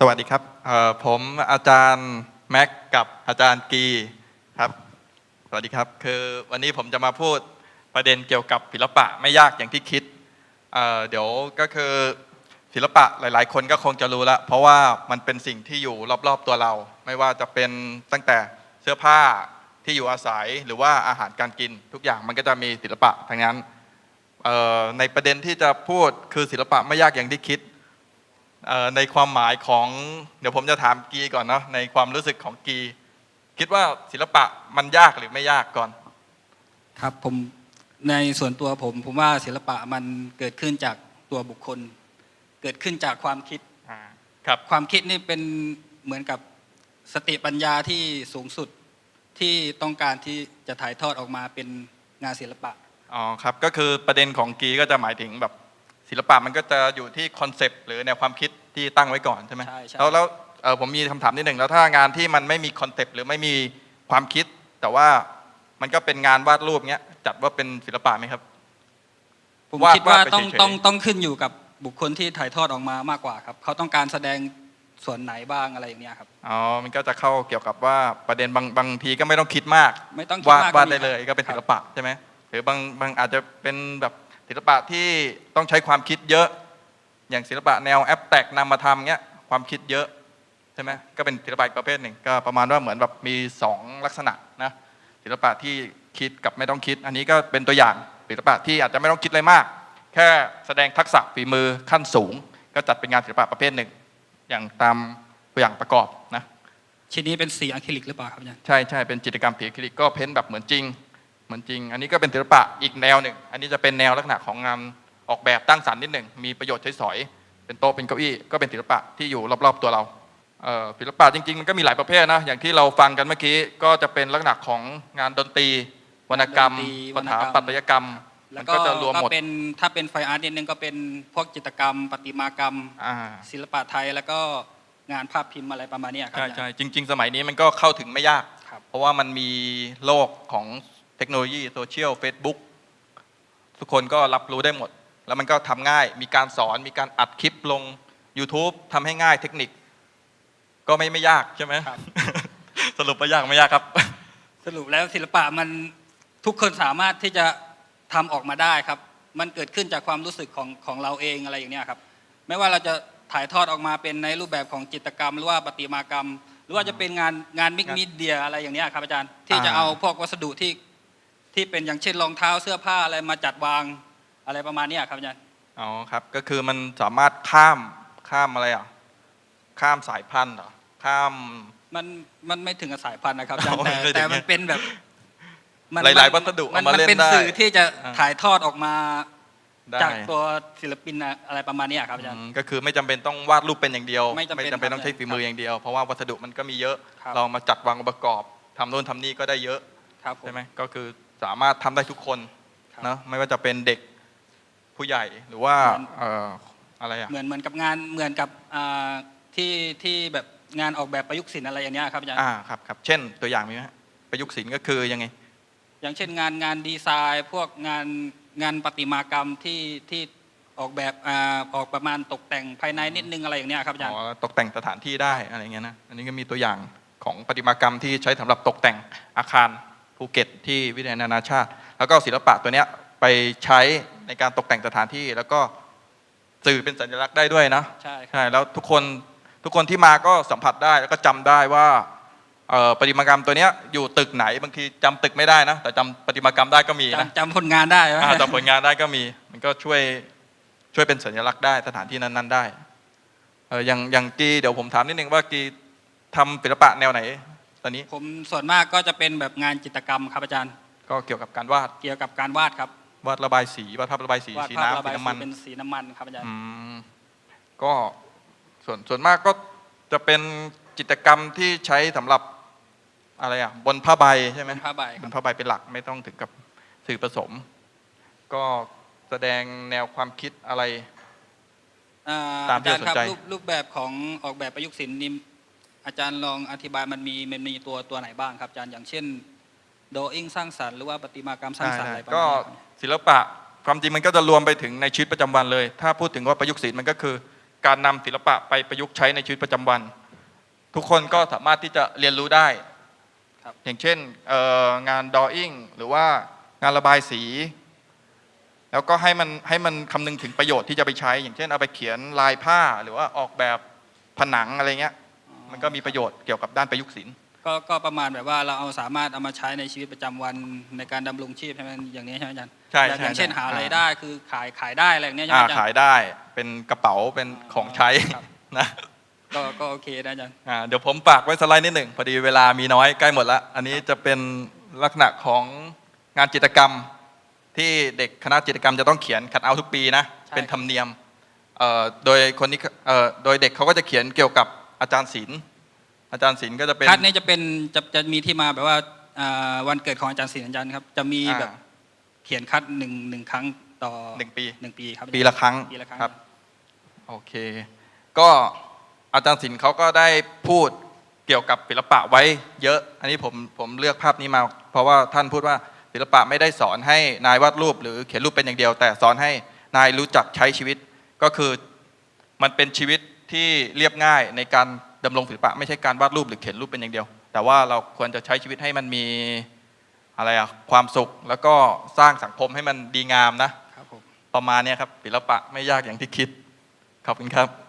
สวัสดีครับผมอาจารย์แม็กกับอาจารย์กีครับ สวัสดีครับ คือวันนี้ผมจะมาพูดประเด็นเกี่ยวกับศิลปะไม่ยากอย่างที่คิดเเดี๋ยวก็คือศิลปะหลาย ๆ คนก็คงจะรู้ละเพราะว่ามันเป็นสิ่งที่อยู่รอบ ๆ ตัวเรา ไม่ว่าจะเป็นตั้งแต่เสื้อผ้าที่อยู่อาศัยหรือว่าอาหารการกินทุกอย่างมันก็จะมีศิลปะทั้งนั้นในประเด็นที่จะพูดคือศิลปะไม่ยากอย่างที่คิด ในความหมายของเดี๋ยวผมจะถามกีก่อนเนาะในความรู้สึกของกี คิดว่าศิลปะมันยากหรือไม่ยากก่อน ครับผมในส่วนตัวผมผมว่าศิลปะมันเกิดขึ้นจากตัวบุคคล เกิดขึ้นจากความคิดครับความคิดนี่เป็นเหมือนกับสติปัญญาที่สูงสุดที่ต้องการที่จะถ่ายทอดออกมาเป็นงานศิลปะอ๋อครับก็คือประเด็นของกีก็จะหมายถึงแบบ ศิลปะมันก็จะอยู่ที่คอนเซปต์หรือแนวความคิดที่ตั้งไว้ก่อนใช่ไหมใช่ใช่ แล้วแล้วเอ่อผมมีคำถามนิดหนึ่งแล้วถ้างานที่มันไม่มีคอนเซปต์หรือไม่มีความคิด แต่ว่ามันก็เป็นงานวาดรูปเงี้ยจัดว่าเป็นศิลปะไหมครับ ผมวาดคิดว่าวาดไปต้องเฉยๆ ต้องต้องขึ้นอยู่กับบุคคลที่ถ่ายทอดออกมามากกว่าครับ เขาต้องการแสดงส่วนไหนบ้างอะไรอย่างเนี้ยครับ อ๋อมันก็จะเข้าเกี่ยวกับว่าประเด็นบางบางทีก็ไม่ต้องคิดมากไม่ต้องคิดวาดมากวาดก็มีได้เลย ก็เป็นครับศิลปะใช่ไหมหรือบางบางอาจจะเป็นแบบ ศิลปะที่ต้องใช้ความคิดเยอะ อย่างศิลปะแนวแอปแตกนำมาทำเงี้ยความคิดเยอะใช่ไหมก็เป็นศิลปะอีกประเภทหนึ่งก็ประมาณว่าเหมือนแบบมีสองลักษณะนะศิลปะที่คิดกับไม่ต้องคิด อันนี้ก็เป็นตัวอย่างศิลปะที่อาจจะไม่ต้องคิดอะไรมาก แค่แสดงทักษะฝีมือขั้นสูง ก็จัดเป็นงานศิลปะประเภทหนึ่ง อย่างตามตัวอย่างประกอบนะชิ้นนี้เป็นสีอะคริลิกหรือเปล่าครับอาจารย์ใช่ใช่เป็นจิตรกรรมผีอะคริลิกก็เพ้นท์แบบเหมือนจริง เหมือนจริง อันนี้ก็เป็นศิลปะอีกแนวหนึ่ง อันนี้จะเป็นแนวลักษณะของงานออกแบบตั้งสรรค์นิดหนึ่ง มีประโยชน์ใช้สอย เป็นโต๊ะเป็นเก้าอี้ ก็เป็นศิลปะที่อยู่รอบๆตัวเราเอ่อศิลปะจริงๆ มันก็มีหลายประเภทนะ อย่างที่เราฟังกันเมื่อกี้ ก็จะเป็นลักษณะของงานดนตรี วรรณกรรมดนตรีสวรรณถากรรมปัตยกรรมแล้มัวนก็ก็จะรวมก็หมดเป็นถ้าเป็นไฟอาร์ตนิดนึงก็เป็นพวกจิตรกรรม ประติมากรรมอ่าศิลปะไทยแล้วก็งานภาพพิมพ์อะไรประมาณเนี้ยครัใช่อาจารย์ใช่จริง ๆ สมัยนี้มันก็เข้าถึงไม่ยากครับเพราะว่ามันมีโลกของ เทคโนโลยีโซเชียล Facebook ทุกคนก็รับรู้ได้หมด แล้วมันก็ทำง่ายมีการสอนมีการอัดคลิปลง YouTube ทำให้ง่ายเทคนิค ก็ไม่ไม่ยากใช่ไหมครับสรุปว่ายากไม่ยากครับ สรุปแล้วศิลปะมันทุกคนสามารถที่จะทำออกมาได้ครับ มันเกิดขึ้นจากความรู้สึกของของเราเองอะไรอย่างเนี้ยครับ ไม่ว่าเราจะถ่ายทอดออกมาเป็นในรูปแบบของจิตรกรรม หรือว่าประติมากรรม หรือว่าจะเป็นงานงานมิกงานมีเดียอะไรอย่างเนี้ยครับอาจารย์ที่จะอ่าเอาพวกวัสดุที่ ที่เป็นอย่างเช่นรองเท้าเสื้อผ้าอะไรมาจัดวางอะไรประมาณเนี้ยครับอาจารย์อ๋อครับ ก็คือมันสามารถข้ามข้ามอะไรอะ ข้ามสายพันธุ์เหรอข้าม มันมันไม่ถึงกับสายพันธุ์นะครับอาจารย์โอ้แต่ไม่ถึงแต่มันเป็นแบบหลายๆวัสดุมันเอามาเล่นเป็นได้สื่อที่จะอ่าถ่ายทอดออกมาได้จากตัวศิลปินอะไรประมาณเนี้ยครับอาจารย์อืมก็คือไม่จำเป็นต้องวาดรูปเป็นอย่างเดียว ไม่จำเป็นเป็นต้องใช้ฝีมืออย่างเดียว เพราะว่าวัสดุมันก็มีเยอะครับเรามาจัดวางองค์ประกอบทำโน่นทำนี่ก็ได้เยอะครับผมใช่ไหมก็คือ สามารถทำได้ทุกคนครับเนอะไม่ว่าจะเป็นเด็กผู้ใหญ่หรือว่าเหมือนเอ่ออะไรอะเหมือนเหมือนกับงานเหมือนกับอ่าที่ที่แบบงานออกแบบประยุกต์ศิลป์อะไรอย่างเนี้ยครับอาจารย์อ่าครับครับเช่นตัวอย่างมีไหมฮะประยุกต์ศิลป์ก็คือยังไง อย่างเช่นงานงานดีไซน์ พวกงานงานประติมากรรมที่ที่ออกแบบอ่าออกประมาณตกแต่งภายในนิดนึงอะไรอย่างเนี้ยครับอาจารย์อ๋อตกแต่งสถานที่ได้อะไรเงี้ยนะอันนี้ก็มีตัวอย่างของประติมากรรมที่ใช้สำหรับตกแต่งอาคาร ภูเก็ตที่วิทยาลัยนานาชาติ แล้วก็ศิลปะตัวเนี้ยไปใช้ในการตกแต่งสถานที่ แล้วก็สื่อเป็นสัญลักษณ์ได้ด้วยนะใช่ครับใช่แล้วทุกคนทุกคนที่มาก็สัมผัสได้แล้วก็จำได้ว่าเอ่อประติมากรรมตัวเนี้ยอยู่ตึกไหนบางทีจำตึกไม่ได้นะ แต่จำประติมากรรมได้ก็มีนะจำจำผลงานได้ไหมอ่าจำผลงานได้ก็มี มันก็ช่วยช่วยเป็นสัญลักษณ์ได้สถานที่นั้นๆได้เอออย่างอย่างกีเดี๋ยวผมถามนิดนึงว่ากีทำศิลปะแนวไหน ตอนนี้ผมส่วนมากก็จะเป็นแบบงานจิตรกรรมครับอาจารย์ ก็เกี่ยวกับการวาดเกี่ยวกับการวาดครับวาดระบายสีวาดภาพระบายสีวาดสีภาพน้ำระสีบายน้ำมันสีเป็นสีน้ำมันครับอาจารย์ อืมก็ส่วนส่วนมากก็จะเป็นจิตรกรรมที่ใช้สำหรับอะไรอะบนผ้าใบใช่ไหมผ้าใบบครันบผ้าใบเป็นหลักไม่ต้องถึงกับสื่อผสม ก็แสดงแนวความคิดอะไรอ่ตามที่อาจารย์ครับสนใจ รูปรูปแบบของออกแบบประยุกต์ศิลป์นี่ อาจารย์ลองอธิบายมันมีมันมีตัวตัวไหนบ้างครับอาจารย์อย่างเช่นโดอิงสร้างสรรค์หรือว่าประติมากรรมสร้างสรรค์อะไรประมาณก็นี้ครับศิลปะความจริงมันก็จะรวมไปถึงในชีวิตประจำวันเลย ถ้าพูดถึงว่าประยุกต์ศิลป์มันก็คือ การนำศิลปะไปประยุกต์ใช้ในชีวิตประจำวัน ทุกคนก็สามารถที่จะเรียนรู้ได้ครับอย่างเช่นเอ่องานดออิ่งหรือว่างานระบายสี แล้วก็ให้มันให้มันคำนึงถึงประโยชน์ที่จะไปใช้ อย่างเช่นเอาไปเขียนลายผ้าหรือว่าออกแบบผนังอะไรเงี้ย มันก็มีประโยชน์เกี่ยวกับด้านประยุกต์ศิลป์ก็ก็ประมาณแบบว่าเราเอาสามารถเอามาใช้ในชีวิตประจำวันในการดำรงชีพใช่ไหมอย่างนี้ใช่ไหมอาจารย์ใช่อย่างใช่อย่างเช่นใช่หาอะไรายอ่าได้คือขายขายได้อะไรอย่างเนี้ยใช่ไหมอ่าอาจารขายย์ได้เป็นกระเป๋าเป็นของใช้ครับนะก็ก็โอเคนะอาจารย์อ่าเดี๋ยวผมฝากไว้สไลด์นิดหนึ่งพอดีเวลามีน้อยใกล้หมดละอันนี้จะเป็นลักษณะของงานจิตรกรรม ที่เด็กคณะจิตรกรรมจะต้องเขียนคัดเอาท์ทุกปีนะใช่เป็นธรรมเนียมเอ่อโดยคนนี้เอ่อโดยเด็กเขาก็จะเขียนเกี่ยวกับ อาจารย์ศิลป์อาจารย์ศิลป์ก็จะเป็น คัดนี้จะเป็นจะจะมีที่มาแบบว่าอ่าวันเกิดของอาจารย์ศิลป์อาจารย์ครับ จะมีแบบอ่าเขียนคัดหนึ่งหนึ่งครั้งต่อหนึ่งปี หนึ่งปีครับปีละครั้งปีละครั้ง ครับ โอเค ก็อาจารย์ศิลป์เขาก็ได้พูดเกี่ยวกับศิลปะไว้เยอะ อันนี้ผมผมเลือกภาพนี้มา เพราะว่าท่านพูดว่าศิลปะไม่ได้สอนให้นายวาดรูป หรือเขียนรูปเป็นอย่างเดียว แต่สอนให้นายรู้จักใช้ชีวิต ก็คือมันเป็นชีวิต ที่เรียบง่ายในการดำรงศิลปะ ไม่ใช่การวาดรูปหรือเขียนรูปเป็นอย่างเดียว แต่ว่าเราควรจะใช้ชีวิตให้มันมีอะไรอะความสุขแล้วก็สร้างสังคมให้มันดีงามนะ ครับผม ประมาณเนี้ยครับศิลปะไม่ยากอย่างที่คิด ขอบคุณครับ